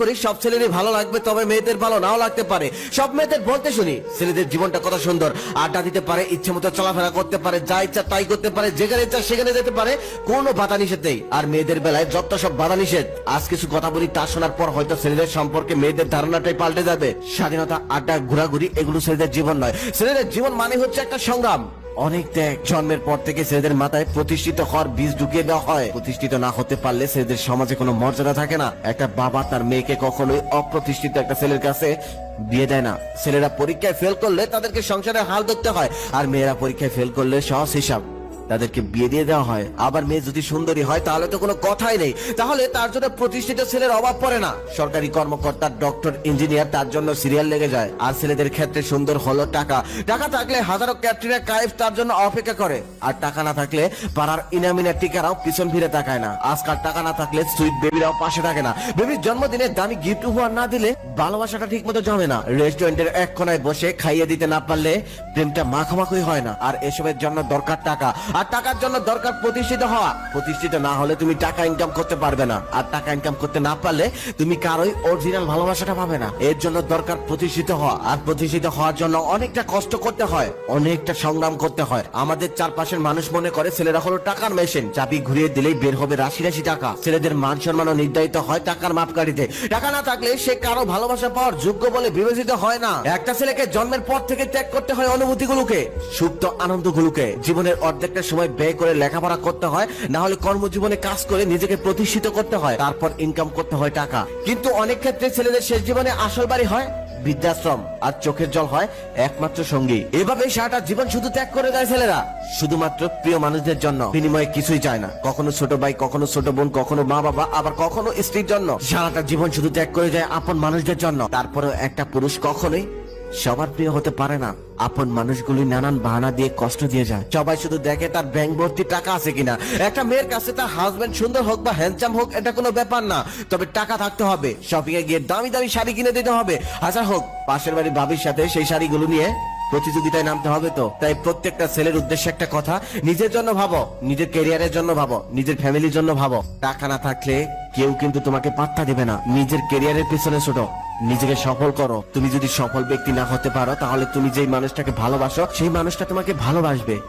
করি সব ছেলেরই ভালো লাগবে, তবে মেয়েদের ভালো নাও লাগতে পারে। সব মেয়েদের বলতে শুনি, ছেলেদের জীবনটা কত সুন্দর। আড্ডা দিতে পারে, ইচ্ছে মতো চলাফেরা করতে পারে, যা ইচ্ছা তাই করতে পারে, যেখানে ইচ্ছা সেখানে যেতে পারে, কোনো বাধা নিষেধ নেই। আর মেয়েদের বেলায় যত সব বাধা নিষেধ, আজ কিছু কথা বলি, তা শোনার পর হয়তো ছেলেদের সম্পর্কে মেয়েদের ধারণাটাই পাল্টে যাবে। স্বাধীনতা, আড্ডা, ঘোরাঘুরি, এগুলো ছেলেদের জীবন নয়। ছেলেদের জীবন মানে হচ্ছে একটা সংগ্রাম। অনেক ত্যাগ। জন্মের পর থেকে ছেলেদের মাথায় প্রতিষ্ঠিত হওয়ার বীজ ঢুকিয়ে দেওয়া হয়। প্রতিষ্ঠিত না হতে পারলে ছেলেদের সমাজে কোনো মর্যাদা থাকে না। একটা বাবা তার মেয়েকে কখনোই অপ্রতিষ্ঠিত একটা ছেলের কাছে বিয়ে দেয় না। ছেলেরা পরীক্ষায় ফেল করলে তাদেরকে সংসারে হাল ধরতে হয়। আর মেয়েরা পরীক্ষায় ফেল করলে সহজ হিসাব। তাদেরকে বিয়ে দিয়ে দেওয়া হয়। আবার মেয়ে যদি সুন্দরী হয়, তাহলে তো কোনো কথাই নেই। তাহলে তার জন্য প্রতিষ্ঠিত ছেলের অভাব পড়ে না। সরকারি কর্মকর্তা, ডক্টর, ইঞ্জিনিয়ার তার জন্য সিরিয়াল লেগে যায়। আর ছেলেদের ক্ষেত্রে সুন্দর হলো টাকা। টাকা থাকলে হাজারো ক্যাটরিনা কাইফ তার জন্য অপেক্ষা করে। আর টাকা না থাকলে পাড়ার ইনামিনা টিকারাও পিছন ফিরে তাকায় না। আজকাল টাকা না থাকলে সুইট বেবিরাও পাশে থাকে না। বেবির জন্মদিনে দামি গিফট উপহার না দিলে ভালোবাসাটা ঠিক মতো জমে না। রেস্টুরেন্টের এক কোনায় বসে খাইয়ে দিতে না পারলে প্রেমটা মাখামাখি হয় না। আর এসবের জন্য দরকার টাকা। আর টাকার জন্য দরকার প্রতিষ্ঠিত হওয়া। প্রতিষ্ঠিত না হলে তুমি টাকা ইনকাম করতে পারবে না। আর টাকা ইনকাম করতে না পারলে তুমি কারোই অরিজিনাল ভালোবাসাটা পাবে না। এর জন্য দরকার প্রতিষ্ঠিত হওয়া। আর প্রতিষ্ঠিত হওয়ার জন্য অনেকটা কষ্ট করতে হয়। অনেকটা সংগ্রাম করতে হয়। আমাদের চারপাশের মানুষ মনে করে ছেলেরা হলো টাকার মেশিন চাবি ঘুরিয়ে দিলেই বের হবে রাশি রাশি টাকা। ছেলেদের মান সম্মানও নির্ধারিত হয় টাকার মাপকাঠিতে। টাকা না থাকলে সে কারও ভালোবাসা পাওয়ার যোগ্য বলে বিবেচিত হয় না। একটা ছেলেকে জন্মের পর থেকে ত্যাগ করতে হয় অনুভূতিগুলোকে, সুপ্ত আনন্দগুলোকে। জীবনের অর্ধেকটা সময় ব্যয় করে লেখাপড়া করতে হয়, না হলে কর্মজীবনে কাজ করে নিজেকে প্রতিষ্ঠিত করতে হয়, তারপর ইনকাম করতে হয় টাকা। কিন্তু অনেক ক্ষেত্রে ছেলেদের শেষ জীবনে আসল বাড়ি হয় বৃদ্ধাশ্রম আর চোখের জল হয় একমাত্র সঙ্গী। এভাবে সারাটা জীবন শুধু ত্যাগ করে দেয় ছেলেরা। শুধুমাত্র প্রিয় মানুষদের জন্য। বিনিময়ে কিছুই চায় না। কখনো ছোট ভাই, কখনো ছোট বোন, কখনো মা বাবা, আবার কখনো স্ত্রীর জন্য। সারাটা জীবন শুধু ত্যাগ করে যায় আপন মানুষদের জন্য। তারপরেও একটা পুরুষ কখনোই সবার প্রিয় হতে পারে না। আপন মানুষগুলি নানান বাহানা দিয়ে কষ্ট দিয়ে যায়। সবাই শুধু দেখে তার ব্যাংক ভর্তি টাকা আছে কিনা। একটা মেয়ের কাছে তার হাজবেন্ড সুন্দর হোক বা হ্যান্ডসাম হোক, এটা কোনো ব্যাপার না। তবে টাকা থাকতে হবে। শপিং এ গিয়ে দামি দামি শাড়ি কিনে দিতে হবে। হাজার হোক, পাশের বাড়ির ভাবির সাথে সেই শাড়িগুলো নিয়ে প্রতিযোগিতায় নামতে হবে তো। তাই প্রত্যেকটা ছেলের উদ্দেশ্যে একটা কথা, নিজের জন্য ভাবো, নিজের ক্যারিয়ারের জন্য ভাবো, নিজের ফ্যামিলির জন্য ভাবো। টাকা না থাকলে কেউ কিন্তু তোমাকে পাত্তা দেবে না। নিজের ক্যারিয়ারের পিছনে ছোট। নিজেকে সফল করো। তুমি যদি সফল ব্যক্তি না হতে পারো, তাহলে তুমি যেই মানুষটাকে ভালোবাসো, সেই মানুষটা তোমাকে ভালোবাসবে।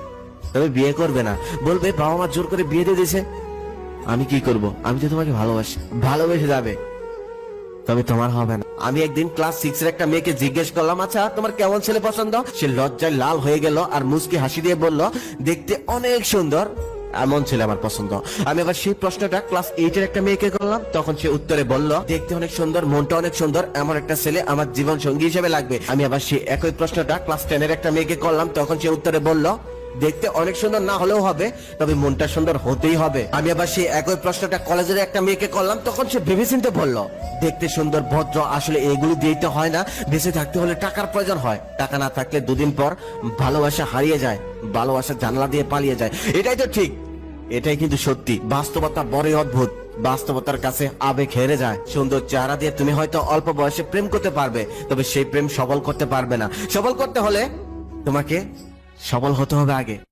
তবে বিয়ে করবে না। বলবে, বাবা মা জোর করে বিয়ে দিয়ে দিয়েছে। আমি কি করব? আমি তো তোমাকে ভালোবাসি। ভালোবেসে যাবে। তবে তোমার হবে না। আমি একদিন ক্লাস সিক্স এর একটা মেয়েকে জিজ্ঞেস করলাম আচ্ছা তোমার কেমন ছেলে পছন্দ? সে লজ্জায় লাল হয়ে গেল আর মুসকি হাসি দিয়ে বলল, দেখতে অনেক সুন্দর। এমন ছেলে আমার পছন্দ। আমি আবার সেই প্রশ্নটা ক্লাস এইট এর একটা মেয়েকে করলাম, তখন সে উত্তরে বলল, দেখতে অনেক সুন্দর, মনটা অনেক সুন্দর, এমন একটা ছেলে আমার জীবন সঙ্গী হিসেবে লাগবে। আমি আবার সেই একই প্রশ্নটা ক্লাস টেনের একটা মেয়েকে করলাম, তখন সে উত্তরে বলল দেখতে অনেক সুন্দর না হলেও হবে, তবে মনটা সুন্দর হতেই হবে। আমি আবার সেই একই প্রশ্নটা কলেজের একটা মেয়েকে করলাম, তখন সে ভেবেচিন্তে বলল, দেখতে সুন্দর, ভদ্র, আসলে এগুলো দিয়েই তো হয় না, বেঁচে থাকতে হলে টাকার প্রয়োজন হয়। টাকা না থাকলে দুদিন পর ভালোবাসা হারিয়ে যায় ভালোবাসা জানলা দিয়ে পালিয়ে যায়। এটাই তো ঠিক। এটাই কিন্তু সত্যি। বাস্তবতা বড়ই অদ্ভুত। বাস্তবতার কাছে আবেগ হেরে যায়। সুন্দর চেহারা দিয়ে তুমি হয়তো অল্প বয়সে প্রেম করতে পারবে, তবে সেই প্রেম সবল করতে পারবে না। সবল করতে হলে তোমাকে সবল হতে হবে আগে।